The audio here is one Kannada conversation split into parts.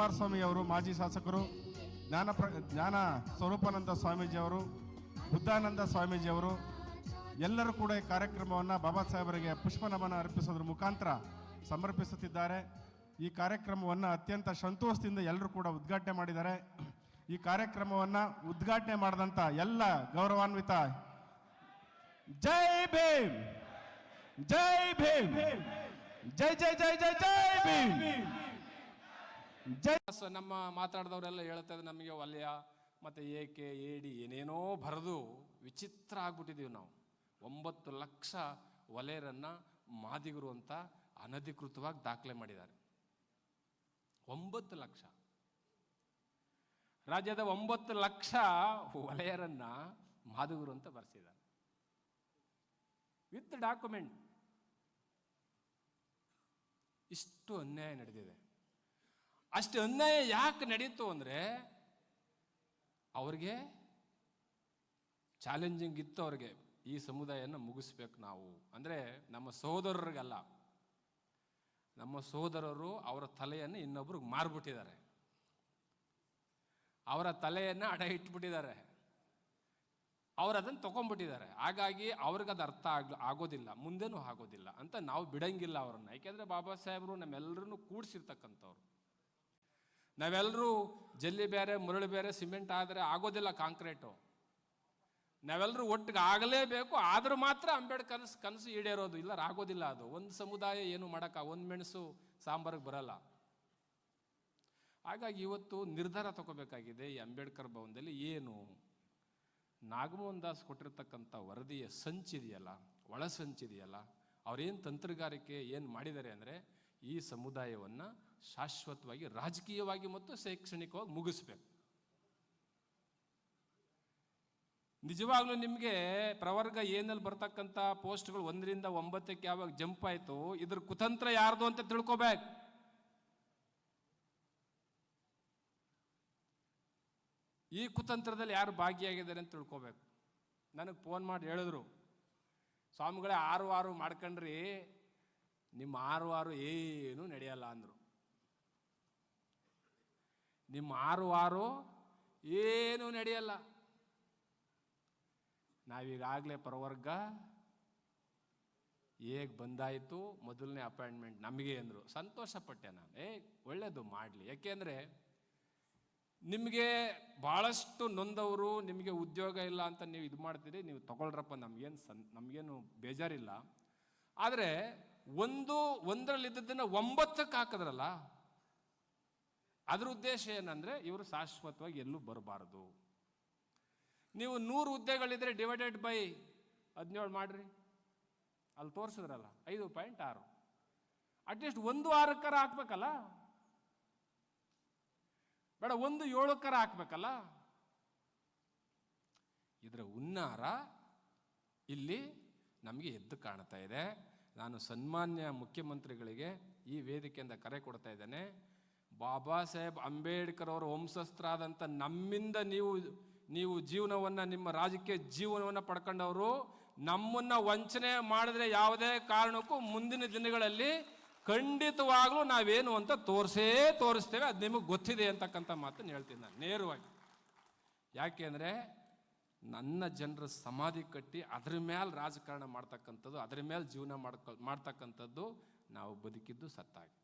ಕುಮಾರಸ್ವಾಮಿ ಅವರು, ಮಾಜಿ ಶಾಸಕರು, ಜ್ಞಾನ ಪ್ರ, ಜ್ಞಾನ ಸ್ವರೂಪಾನಂದ ಸ್ವಾಮೀಜಿಯವರು ಬುದ್ಧಾನಂದ ಸ್ವಾಮೀಜಿಯವರು ಎಲ್ಲರೂ ಕೂಡ ಈ ಕಾರ್ಯಕ್ರಮವನ್ನು ಬಾಬಾ ಸಾಹೇಬರಿಗೆ ಪುಷ್ಪ ನಮನ ಅರ್ಪಿಸೋದ್ರ ಮುಖಾಂತರ ಸಮರ್ಪಿಸುತ್ತಿದ್ದಾರೆ. ಈ ಕಾರ್ಯಕ್ರಮವನ್ನು ಅತ್ಯಂತ ಸಂತೋಷದಿಂದ ಎಲ್ಲರೂ ಕೂಡ ಉದ್ಘಾಟನೆ ಮಾಡಿದ್ದಾರೆ. ಈ ಕಾರ್ಯಕ್ರಮವನ್ನು ಉದ್ಘಾಟನೆ ಮಾಡಿದಂಥ ಎಲ್ಲ ಗೌರವಾನ್ವಿತ ಜೈ ಭೀಮ್! ಜೈ ಭೀಮ್! ಜೈ ಜೈ ಜೈ ಜೈ ಜೈ ಭೀಮ್! ನಮ್ಮ ಮಾತಾಡಿದವರೆಲ್ಲ ಹೇಳ್ತಾರೆ ನಮಗೆ ವಲಯ, ಮತ್ತು ಏಕೆ ಏಡಿ ಏನೇನೋ ಬರೆದು ವಿಚಿತ್ರ ಆಗ್ಬಿಟ್ಟಿದ್ದೀವಿ ನಾವು. ಒಂಬತ್ತು ಲಕ್ಷ ವಲಯರನ್ನು ಮಾದಿಗರು ಅಂತ ಅನಧಿಕೃತವಾಗಿ ದಾಖಲೆ ಮಾಡಿದ್ದಾರೆ. ಒಂಬತ್ತು ಲಕ್ಷ. ರಾಜ್ಯದ ಒಂಬತ್ತು ಲಕ್ಷ ವಲಯರನ್ನ ಮಾದಿಗರು ಅಂತ ಬರೆಸಿದ್ದಾರೆ. With document. ಇಷ್ಟು ಅನ್ಯಾಯ ನಡೆದಿದೆ. ಅಷ್ಟು ಅನ್ಯಾಯ ಯಾಕೆ ನಡೀತು ಅಂದರೆ ಅವ್ರಿಗೆ ಚಾಲೆಂಜಿಂಗ್ ಇತ್ತು ಅವ್ರಿಗೆ ಈ ಸಮುದಾಯನ ಮುಗಿಸ್ಬೇಕು ನಾವು. ಅಂದರೆ ನಮ್ಮ ಸಹೋದರರಿಗಲ್ಲ. ನಮ್ಮ ಸಹೋದರರು ಅವರ ತಲೆಯನ್ನು ಇನ್ನೊಬ್ರಿಗೆ ಮಾರ್ಬಿಟ್ಟಿದ್ದಾರೆ. ಅವರ ತಲೆಯನ್ನು ಅಡ ಇಟ್ಬಿಟ್ಟಿದ್ದಾರೆ. ಅವ್ರು ಅದನ್ನು ತಗೊಂಡ್ಬಿಟ್ಟಿದ್ದಾರೆ ಹಾಗಾಗಿ ಅವ್ರಿಗೆ ಅದು ಅರ್ಥ ಆಗ ಆಗೋದಿಲ್ಲ. ಮುಂದೆನೂ ಆಗೋದಿಲ್ಲ ಅಂತ ನಾವು ಬಿಡಂಗಿಲ್ಲ ಅವ್ರನ್ನ. ಯಾಕೆಂದ್ರೆ ಬಾಬಾ ಸಾಹೇಬರು ನಮ್ಮೆಲ್ಲರನ್ನು ಕೂಡಿಸಿರ್ತಕ್ಕಂಥವ್ರು. ನಾವೆಲ್ಲರೂ ಜಲ್ಲಿ ಬೇರೆ, ಮುರಳು ಬೇರೆ, ಸಿಮೆಂಟ್ ಆದರೆ ಆಗೋದಿಲ್ಲ ಕಾಂಕ್ರೀಟು. ನಾವೆಲ್ಲರೂ ಒಟ್ಟಿಗೆ ಆಗಲೇಬೇಕು, ಆದರೂ ಮಾತ್ರ ಅಂಬೇಡ್ಕರ್ ಕನಸು ಕನಸು ಈಡೇರೋದು. ಇಲ್ಲ, ಆಗೋದಿಲ್ಲ ಅದು. ಒಂದು ಸಮುದಾಯ ಏನು ಮಾಡೋಕ್ಕ? ಒಂದು ಮೆಣಸು ಸಾಂಬಾರಿಗೆ ಬರಲ್ಲ. ಹಾಗಾಗಿ ಇವತ್ತು ನಿರ್ಧಾರ ತಗೋಬೇಕಾಗಿದೆ ಈ ಅಂಬೇಡ್ಕರ್ ಭವನದಲ್ಲಿ ಏನು? ನಾಗಮೋಹನ್ ದಾಸ್ ಕೊಟ್ಟಿರ್ತಕ್ಕಂಥ ವರದಿಯ ಸಂಚಿದೆಯಲ್ಲ ಒಳ ಸಂಚಿದೆಯಲ್ಲ ಅವ್ರೇನು ತಂತ್ರಗಾರಿಕೆ ಏನು ಮಾಡಿದ್ದಾರೆ ಅಂದರೆ ಈ ಸಮುದಾಯವನ್ನು ಶಾಶ್ವತವಾಗಿ ರಾಜಕೀಯವಾಗಿ ಮತ್ತು ಶೈಕ್ಷಣಿಕವಾಗಿ ಮುಗಿಸ್ಬೇಕು. ನಿಜವಾಗ್ಲೂ ನಿಮಗೆ ಪ್ರವರ್ಗ ಏನಲ್ಲಿ ಬರ್ತಕ್ಕಂಥ ಪೋಸ್ಟ್ಗಳು ಒಂದರಿಂದ ಒಂಬತ್ತಕ್ಕೆ ಯಾವಾಗ ಜಂಪ್ ಆಯಿತು, ಇದ್ರ ಕುತಂತ್ರ ಯಾರ್ದು ಅಂತ ತಿಳ್ಕೊಬೇಕು. ಈ ಕುತಂತ್ರದಲ್ಲಿ ಯಾರು ಭಾಗಿಯಾಗಿದ್ದಾರೆ ಅಂತ ತಿಳ್ಕೊಬೇಕು. ನನಗೆ ಫೋನ್ ಮಾಡಿ ಹೇಳಿದ್ರು, ಸ್ವಾಮಿಗಳೇ, ಆರು ಆರು ಮಾಡ್ಕೊಂಡ್ರಿ, ನಿಮ್ಮ ಆರು ಆರು ಏನೂ ನಡೆಯಲ್ಲ ಅಂದರು. ನಿಮ್ಮ ಆರು ಆರು ಏನೂ ನಡೆಯಲ್ಲ. ನಾವೀಗಾಗಲೇ ಪರವರ್ಗ, ಹೇಗೆ ಬಂದಾಯಿತು, ಮೊದಲನೇ ಅಪಾಯಿಂಟ್ಮೆಂಟ್ ನಮಗೆ ಅಂದರು. ಸಂತೋಷಪಟ್ಟೆ ನಾನು. ಏ ಒಳ್ಳೆಯದು ಮಾಡಲಿ. ಯಾಕೆಂದರೆ, ನಿಮಗೆ ಭಾಳಷ್ಟು ನೊಂದವರು, ನಿಮಗೆ ಉದ್ಯೋಗ ಇಲ್ಲ ಅಂತ ನೀವು ಇದು ಮಾಡ್ತೀರಿ, ನೀವು ತಗೊಳ್ರಪ್ಪ, ನಮಗೇನು ಸನ್, ನಮಗೇನು ಬೇಜಾರಿಲ್ಲ. ಆದರೆ, ಒಂದು ಒಂದರಲ್ಲಿದ್ದದನ್ನು ಒಂಬತ್ತಕ್ಕೆ ಹಾಕಿದ್ರಲ್ಲ ಅದ್ರ ಉದ್ದೇಶ ಏನಂದರೆ ಇವರು ಶಾಶ್ವತವಾಗಿ ಎಲ್ಲೂ ಬರಬಾರ್ದು. ನೀವು ನೂರು ಹುದ್ದೆಗಳಿದ್ರೆ ಡಿವೈಡೆಡ್ ಬೈ ಹದಿನೇಳು ಮಾಡಿರಿ. ಅಲ್ಲಿ ತೋರಿಸಿದ್ರಲ್ಲ, ಐದು ಪಾಯಿಂಟ್ ಆರು. ಅಟ್ಲೀಸ್ಟ್ ಒಂದು ಆರಕ್ಕರ ಹಾಕ್ಬೇಕಲ್ಲ? ಬೇಡ, ಒಂದು ಏಳಕ್ಕರ ಹಾಕ್ಬೇಕಲ್ಲ? ಇದರ ಉನ್ನಾರ ಇಲ್ಲಿ ನಮಗೆ ಎದ್ದು ಕಾಣ್ತಾ ಇದೆ. ನಾನು ಸನ್ಮಾನ್ಯ ಮುಖ್ಯಮಂತ್ರಿಗಳಿಗೆ ಈ ವೇದಿಕೆಯಿಂದ ಕರೆ ಕೊಡ್ತಾ ಇದ್ದೇನೆ. ಬಾಬಾ ಸಾಹೇಬ್ ಅಂಬೇಡ್ಕರ್ ಅವರ ವಂಶಸ್ಥರಾದಂಥ ನಮ್ಮಿಂದ ನೀವು ನೀವು ಜೀವನವನ್ನು, ನಿಮ್ಮ ರಾಜಕೀಯ ಜೀವನವನ್ನು ಪಡ್ಕೊಂಡವರು, ನಮ್ಮನ್ನ ವಂಚನೆ ಮಾಡಿದ್ರೆ ಯಾವುದೇ ಕಾರಣಕ್ಕೂ ಮುಂದಿನ ದಿನಗಳಲ್ಲಿ ಖಂಡಿತವಾಗ್ಲೂ ನಾವೇನು ಅಂತ ತೋರಿಸೇ ತೋರಿಸ್ತೇವೆ. ಅದು ನಿಮಗೆ ಗೊತ್ತಿದೆ ಅಂತಕ್ಕಂಥ ಮಾತನ್ನು ಹೇಳ್ತೀನಿ ನಾನು ನೇರವಾಗಿ. ಯಾಕೆಂದರೆ ನನ್ನ ಜನರ ಸಮಾಧಿ ಕಟ್ಟಿ ಅದ್ರ ಮೇಲೆ ರಾಜಕಾರಣ ಮಾಡ್ತಕ್ಕಂಥದ್ದು, ಅದ್ರ ಮೇಲೆ ಜೀವನ ಮಾಡ್ಕೊ, ಮಾಡ್ತಕ್ಕಂಥದ್ದು ನಾವು ಬದುಕಿದ್ದು ಸತ್ತಾಗಿ.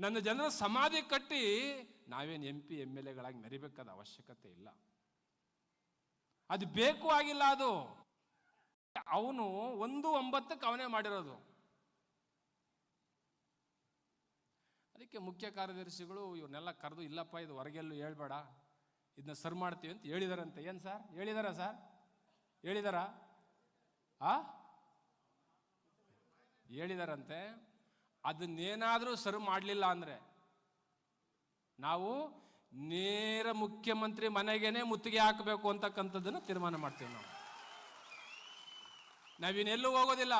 ನನ್ನ ಜನ ಸಮಾಧಿ ಕಟ್ಟಿ ನಾವೇನು ಎಂ ಪಿ ಎಂ ಎಲ್ ಎಗಳಾಗಿ ಮೆರಿಬೇಕಾದ ಅವಶ್ಯಕತೆ ಇಲ್ಲ. ಅದು ಬೇಕು ಆಗಿಲ್ಲ ಅದು. ಅವನು ಒಂದು ಒಂಬತ್ತಕ್ಕೆ ಅವನೇ ಮಾಡಿರೋದು. ಅದಕ್ಕೆ ಮುಖ್ಯ ಕಾರ್ಯದರ್ಶಿಗಳು ಇವ್ರನ್ನೆಲ್ಲ ಕರೆದು, ಇಲ್ಲಪ್ಪ, ಇದು ಹೊರಗೆಲ್ಲೂ ಹೇಳ್ಬೇಡ, ಇದನ್ನ ಸರ್ ಮಾಡ್ತೀವಿ ಅಂತ ಹೇಳಿದಾರಂತೆ. ಏನು ಸರ್? ಹೇಳಿದಾರ ಸರ್? ಹೇಳಿದಾರ? ಆ? ಹೇಳಿದಾರಂತೆ. ಅದನ್ನೇನಾದರೂ ಸರ್ವ್ ಮಾಡಲಿಲ್ಲ ಅಂದರೆ ನಾವು ನೇರ ಮುಖ್ಯಮಂತ್ರಿ ಮನೆಗೇನೆ ಮುತ್ತಿಗೆ ಹಾಕಬೇಕು ಅಂತಕ್ಕಂಥದ್ದನ್ನು ತೀರ್ಮಾನ ಮಾಡ್ತೀವಿ ನಾವು. ನಾವಿನ್ನೆಲ್ಲೂ ಹೋಗೋದಿಲ್ಲ.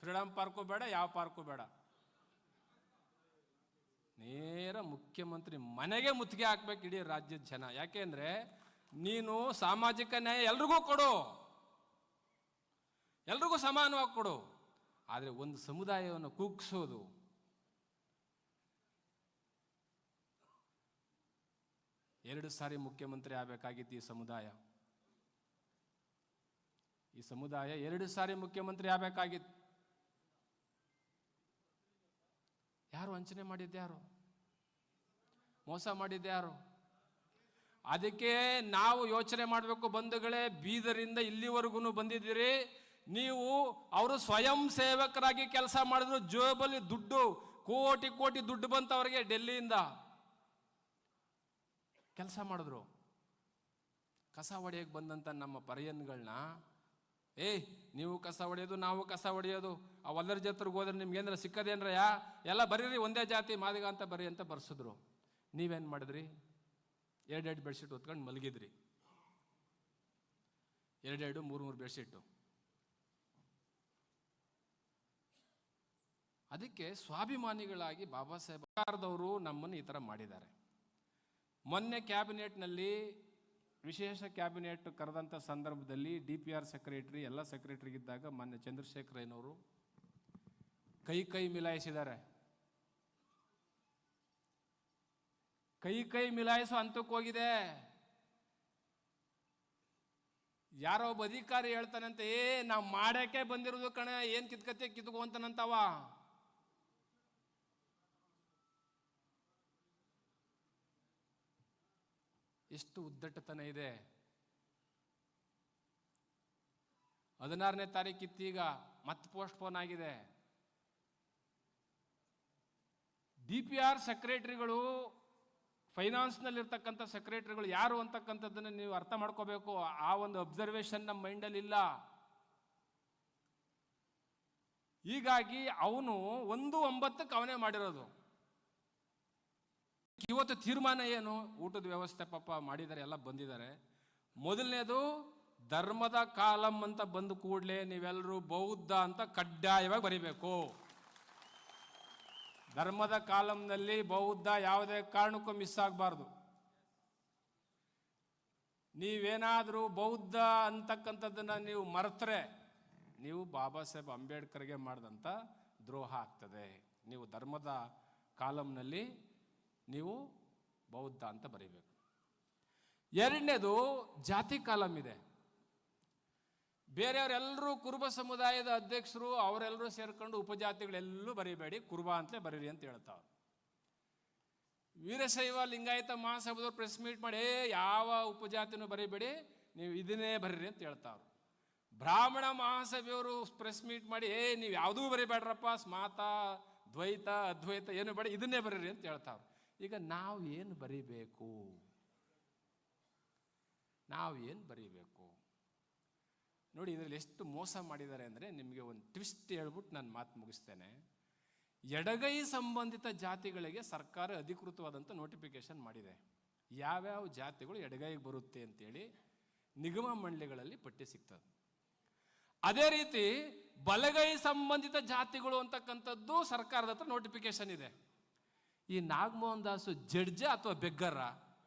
ಫ್ರೀಡಮ್ ಪಾರ್ಕು ಬೇಡ, ಯಾವ ಪಾರ್ಕು ಬೇಡ. ನೇರ ಮುಖ್ಯಮಂತ್ರಿ ಮನೆಗೆ ಮುತ್ತಿಗೆ ಹಾಕ್ಬೇಕು ಇಡೀ ರಾಜ್ಯದ ಜನ. ಯಾಕೆಂದರೆ ನೀನು ಸಾಮಾಜಿಕ ನ್ಯಾಯ ಎಲ್ರಿಗೂ ಕೊಡು. ಎಲ್ರಿಗೂ ಸಮಾನವಾಗಿ ಕೊಡು. ಆದರೆ ಒಂದು ಸಮುದಾಯವನ್ನು ಕುಗ್ಸೋದು ಎರಡು ಸಾರಿ ಮುಖ್ಯಮಂತ್ರಿ ಆಗಬೇಕಾಗಿತ್ತು ಈ ಸಮುದಾಯ. ಈ ಸಮುದಾಯ ಎರಡು ಸಾರಿ ಮುಖ್ಯಮಂತ್ರಿ ಆಗಬೇಕಾಗಿತ್ತು. ಯಾರು ವಂಚನೆ ಮಾಡಿದ್ದ್ಯಾರು ಮೋಸ ಮಾಡಿದ್ದ್ಯಾರು ಅದಕ್ಕೆ ನಾವು ಯೋಚನೆ ಮಾಡಬೇಕು ಬಂಧುಗಳೇ ಬೀದರಿಂದ ಇಲ್ಲಿವರೆಗೂ ಬಂದಿದ್ದೀರಿ. ನೀವು ಅವರು ಸ್ವಯಂ ಸೇವಕರಾಗಿ ಕೆಲಸ ಮಾಡಿದ್ರು ಜೋಬಲ್ಲಿ ದುಡ್ಡು, ಕೋಟಿ ಕೋಟಿ ದುಡ್ಡು ಬಂತು ಅವರಿಗೆ ಡೆಲ್ಲಿಯಿಂದ. ಕೆಲಸ ಮಾಡಿದ್ರು. ಕಸ ಹೊಡೆಯಕ್ಕೆ ಬಂದಂಥ ನಮ್ಮ ಪರ್ಯನ್ಗಳನ್ನ ಏಯ್ ನೀವು ಕಸ ಹೊಡೆಯೋದು, ನಾವು ಕಸ ಹೊಡೆಯೋದು, ಆ ಒಲ್ಲರ ಜತ್ರಗೆ ಹೋದ್ರೆ ನಿಮ್ಗೆ ಏನಾರ ಸಿಕ್ಕದೇನ್ರಯ್ಯ ಎಲ್ಲ ಬರೀರಿ, ಒಂದೇ ಜಾತಿ ಮಾದಿಗ ಅಂತ ಬರೀ ಅಂತ ಬರ್ಸಿದ್ರು. ನೀವೇನು ಮಾಡಿದ್ರಿ? ಎರಡೆರಡು ಬೆಡ್ಶೀಟ್ ಹೊತ್ಕೊಂಡು ಮಲಗಿದ್ರಿ. ಎರಡೆರಡು ಮೂರು ಮೂರು ಬೆಡ್ಶೀಟು. ಅದಕ್ಕೆ ಸ್ವಾಭಿಮಾನಿಗಳಾಗಿ ಬಾಬಾ ಸಾಹೇಬ್ ಸರ್ಕಾರದವರು ನಮ್ಮನ್ನು ಈ ಥರ ಮಾಡಿದ್ದಾರೆ. ಮೊನ್ನೆ ಕ್ಯಾಬಿನೆಟ್ನಲ್ಲಿ, ವಿಶೇಷ ಕ್ಯಾಬಿನೆಟ್ ಕರೆದಂಥ ಸಂದರ್ಭದಲ್ಲಿ ಡಿ ಪಿ ಆರ್ ಸೆಕ್ರೆಟ್ರಿ, ಎಲ್ಲ ಸೆಕ್ರೆಟರಿಗಿದ್ದಾಗ ಮೊನ್ನೆ ಚಂದ್ರಶೇಖರಯ್ಯನವರು ಕೈ ಕೈ ಮಿಲಾಯಿಸಿದ್ದಾರೆ. ಕೈ ಕೈ ಮಿಲಾಯಿಸೋ ಹಂತಕ್ಕೆ ಹೋಗಿದೆ. ಯಾರೋ ಅಧಿಕಾರಿ ಹೇಳ್ತಾನಂತೆ, ಏ, ನಾವು ಮಾಡಕ್ಕೆ ಬಂದಿರೋದು ಕಣ, ಏನು ಕಿತ್ಕತ್ತೆ ಕಿತ್ಕೊ ಎಷ್ಟು ಉದ್ದಟತನ ಇದೆ. ಹದಿನಾರನೇ ತಾರೀಕಿತ್ತೀಗ ಮತ್ತೆ ಪೋಸ್ಟ್ಪೋನ್ ಆಗಿದೆ. ಡಿ ಪಿ ಆರ್ ಸೆಕ್ರೆಟರಿಗಳು ಫೈನಾನ್ಸ್ನಲ್ಲಿರ್ತಕ್ಕಂಥ ಸೆಕ್ರೆಟರಿಗಳು ಯಾರು ಅಂತಕ್ಕಂಥದ್ದನ್ನು ನೀವು ಅರ್ಥ ಮಾಡ್ಕೋಬೇಕು. ಆ ಒಂದು ಅಬ್ಸರ್ವೇಷನ್ ನಮ್ಮ ಮೈಂಡಲ್ಲಿ ಇಲ್ಲ. ಹೀಗಾಗಿ ಅವನು ಒಂದು ಒಂಬತ್ತಕ್ಕೆ ಅವನೇ ಮಾಡಿರೋದು. ಇವತ್ತು ತೀರ್ಮಾನ ಏನು? ಊಟದ ವ್ಯವಸ್ಥೆ ಪಾಪ ಮಾಡಿದ್ದಾರೆ, ಎಲ್ಲ ಬಂದಿದ್ದಾರೆ. ಮೊದಲನೇದು, ಧರ್ಮದ ಕಾಲಂ ಅಂತ ಬಂದ ಕೂಡಲೇ ನೀವೆಲ್ಲರೂ ಬೌದ್ಧ ಅಂತ ಕಡ್ಡಾಯವಾಗಿ ಬರಿಬೇಕು. ಧರ್ಮದ ಕಾಲಂನಲ್ಲಿ ಬೌದ್ಧ ಯಾವುದೇ ಕಾರಣಕ್ಕೂ ಮಿಸ್ ಆಗಬಾರ್ದು. ನೀವೇನಾದರೂ ಬೌದ್ಧ ಅಂತಕ್ಕಂಥದ್ದನ್ನು ನೀವು ಮರೆತರೆ, ನೀವು ಬಾಬಾ ಸಾಹೇಬ್ ಅಂಬೇಡ್ಕರ್ಗೆ ಮಾಡಿದಂಥ ದ್ರೋಹ ಆಗ್ತದೆ. ನೀವು ಧರ್ಮದ ಕಾಲಂನಲ್ಲಿ ನೀವು ಬೌದ್ಧ ಅಂತ ಬರೀಬೇಕು. ಎರಡನೇದು ಜಾತಿ ಕಾಲಂ ಇದೆ. ಬೇರೆಯವರೆಲ್ಲರೂ ಕುರುಬ ಸಮುದಾಯದ ಅಧ್ಯಕ್ಷರು ಅವರೆಲ್ಲರೂ ಸೇರ್ಕೊಂಡು ಉಪಜಾತಿಗಳೆಲ್ಲೂ ಬರೀಬೇಡಿ ಕುರುಬ ಅಂತಲೇ ಬರೀರಿ ಅಂತ ಹೇಳ್ತಾವ್ರು. ವೀರಶೈವ ಲಿಂಗಾಯತ ಮಹಾಸಭಾದವ್ರು ಪ್ರೆಸ್ ಮೀಟ್ ಮಾಡಿ "ಏ, ಯಾವ ಉಪಜಾತಿನೂ ಬರೀಬೇಡಿ ನೀವು ಇದನ್ನೇ ಬರೀರಿ ಅಂತ ಹೇಳ್ತಾವ್ರು. ಬ್ರಾಹ್ಮಣ ಮಹಾಸಭೆಯವರು ಪ್ರೆಸ್ ಮೀಟ್ ಮಾಡಿ ಏ ನೀವು ಯಾವುದೂ ಬರೀಬೇಡ್ರಪ್ಪ ಸ್ಮಾತ ದ್ವೈತ ಅದ್ವೈತ ಏನು ಬೇಡ ಇದನ್ನೇ ಬರೀರಿ ಅಂತ ಹೇಳ್ತಾವ್ರು. ಈಗ ನಾವು ಏನು ಬರೀಬೇಕು? ನಾವು ಏನು ಬರೀಬೇಕು? ನೋಡಿ, ಇದರಲ್ಲಿ ಎಷ್ಟು ಮೋಸ ಮಾಡಿದ್ದಾರೆ ಅಂದರೆ ನಿಮಗೆ ಒಂದು ಟ್ವಿಸ್ಟ್ ಹೇಳ್ಬಿಟ್ಟು ನಾನು ಮಾತು ಮುಗಿಸ್ತೇನೆ. ಎಡಗೈ ಸಂಬಂಧಿತ ಜಾತಿಗಳಿಗೆ ಸರ್ಕಾರ ಅಧಿಕೃತವಾದಂಥ ನೋಟಿಫಿಕೇಶನ್ ಮಾಡಿದೆ. ಯಾವ್ಯಾವ ಜಾತಿಗಳು ಎಡಗೈಗೆ ಬರುತ್ತೆ ಅಂತೇಳಿ ನಿಗಮ ಮಂಡಳಿಗಳಲ್ಲಿ ಪಟ್ಟಿ ಸಿಗ್ತದೆ. ಅದೇ ರೀತಿ ಬಲಗೈ ಸಂಬಂಧಿತ ಜಾತಿಗಳು ಅಂತಕ್ಕಂಥದ್ದು ಸರ್ಕಾರದ ಹತ್ರ ನೋಟಿಫಿಕೇಶನ್ ಇದೆ. ಈ ನಾಗಮೋಹನ್ ದಾಸು ಜಡ್ಜ ಅಥವಾ ಬೆಗ್ಗರ